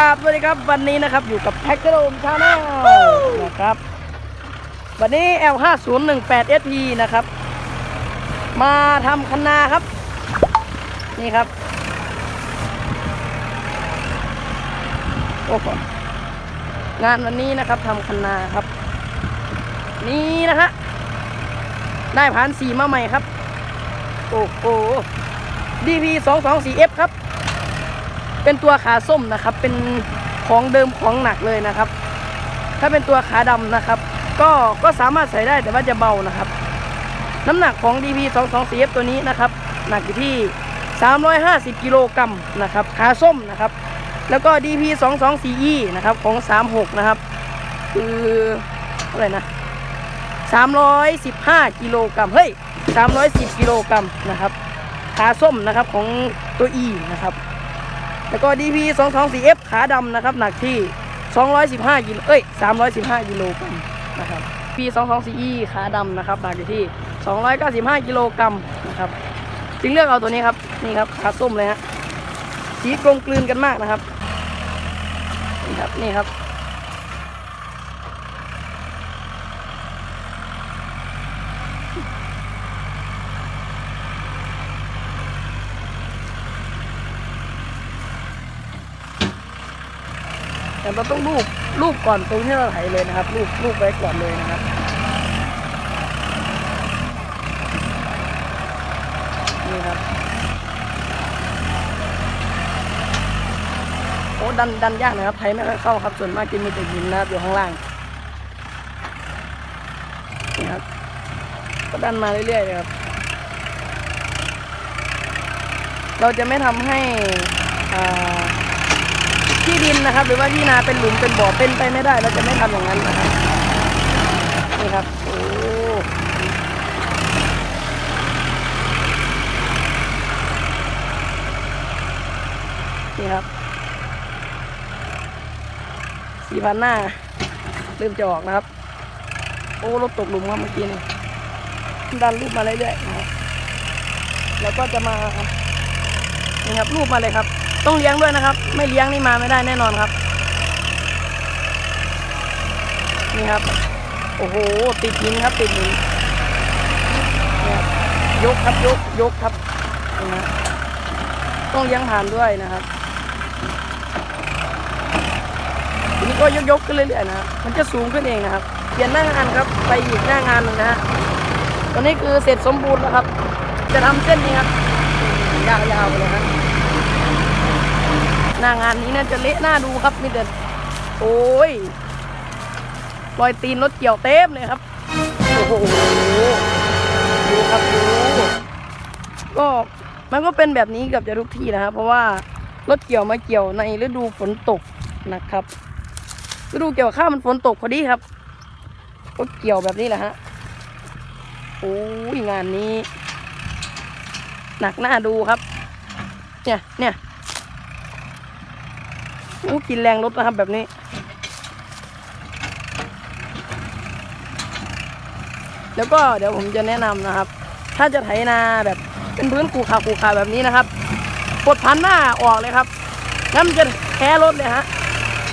ราบสวัสดีครับวันนี้นะครับอยู่กับแท็กเกอร์โอมชาแนลนะครับ วันนี้ L5018 SP นะครับ มาทำคันนาครับ นี่ครับ โอ้โหงานวันนี้นะครับทำคันนาครับ นี่นะฮะได้ผ่านสีมาใหม่ครับ โอ้โห DP 2 2 4 F ครับ เป็นตัวขาส้มนะครับ เป็นของเดิมของหนักเลยนะครับ ถ้าเป็นตัวขาดำนะครับ ก็ก็สามารถใส่ได้แต่ว่าจะเบานะครับ น้ำหนักของ DP 2 2 4 F ตัวนี้นะครับ หนักอยู่ที่ 350 กิโลกรัมนะครับ ขาส้มนะครับ แล้วก็ DP 2 2 4 E นะครับของ 36 นะครับ คือเท่าไหร่นะ315 กิโลกรัมเฮ้ย310 กิโลกรัมนะครับ ขาส้มนะครับของตัว E นะครับ แล้วก็ DP 2 2 4 F ขาดำนะครับ หนักที่ 215กิโลเอ้ย 315กิโลกรัมนะครับ P 2 2 4 E ขาดำนะครับหนักอยู่ที่ 295กิโลกรัมนะครับจึงเลือกเอาตัวนี้ครับ นี่ครับขาส้มเลยฮะสีกลมกลืนกันมากนะครับ นี่ครับ นี่ครับ เราต้องลูบลูบก่อนตรงที่เราไถเลยนะครับลูบลูบไว้ก่อนเลยนะครับนี่ครับโอ้ดันดันยากนะครับไถไม่ค่อยเข้าครับส่วนมากจะมีแต่หินนะครับอยู่ข้างล่างนี่ครับก็ดันมาเรื่อยๆเลยครับเราจะไม่ทำให้อ่า ที่ดินนะครับ หรือว่าที่นาเป็นหลุมเป็นบ่อเป็นไปไม่ได้เราจะไม่ทำอย่างนั้นนะครับนี่ครับโอ้นี่ครับสี่พันหน้าเริ่มจะออกนะครับ โอ้รถตกหลุมครับเมื่อกี้นี่ดันรูปมาเรื่อยๆนะครับแล้วก็จะมานี่ครับรูปมาเลยครับ ต้องเลี้ยงด้วยนะครับ ไม่เลี้ยงนี่มาไม่ได้แน่นอนครับ นี่ครับ โอ้โห ติดหินครับ ติดหินนี่ครับยกครับยกยกครับนะต้องเลี้ยงผ่านด้วยนะครับทีนี้ก็ยกยกขึ้นเรื่อยๆนะครับมันจะสูงขึ้นเองนะครับเปลี่ยนหน้างานครับ ไปอีกหน้างานหนึ่งนะฮะตอนนี้คือเสร็จสมบูรณ์แล้วครับ จะทำเส้นนี้ครับยาวๆเลยครับ หน้างานนี้น่าจะเละหน้าดูครับมีแต่โอ้ยรอยตีนรถเกี่ยวเต็มเลยครับ โอ้โหดูครับดูก็มันก็เป็นแบบนี้เกับจะทุกที่นะครับ เพราะว่ารถเกี่ยวมาเกี่ยวในฤดูฝนตกนะครับฤดูเกี่ยวข้าวมันฝนตกพอดีครับก็เกี่ยวแบบนี้แหละฮะโอ้ยงานนี้ หนักหน้าดูครับ เนี่ยเนี่ย อู้กินแรงรถนะครับแบบนี้ แล้วก็เดี๋ยวผมจะแนะนำนะครับ ถ้าจะไถนาแบบเป็นพื้นขูขาขูขาแบบนี้นะครับปลดพันหน้าออกเลยครับงั้นมันจะแพ้รถเลยฮะ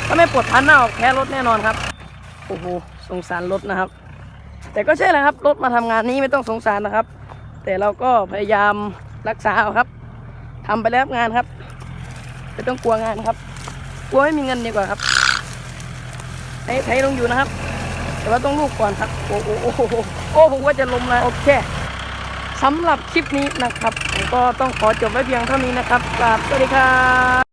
ถ้าไม่ปลดพันหน้าออกแพ้รถแน่นอนครับโอ้โหสงสารรถนะครับ แต่ก็ใช่แหละครับรถมาทำงานนี้ไม่ต้องสงสารนะครับ แต่เราก็พยายามรักษาเอาครับทำไปแล้วงานครับไม่ต้องกลัวงานครับ กลัวไม่มีเงินดีกว่าครับไอ้ไถลงอยู่นะครับ แต่ว่าต้องลูกก่อนครับ โอ้โหโอ้โหโอ้ผมว่าจะลมแล้วโอเคสำหรับคลิปนี้นะครับผมก็ต้องขอจบไว้เพียงเท่านี้นะครับกราบสวัสดีครับ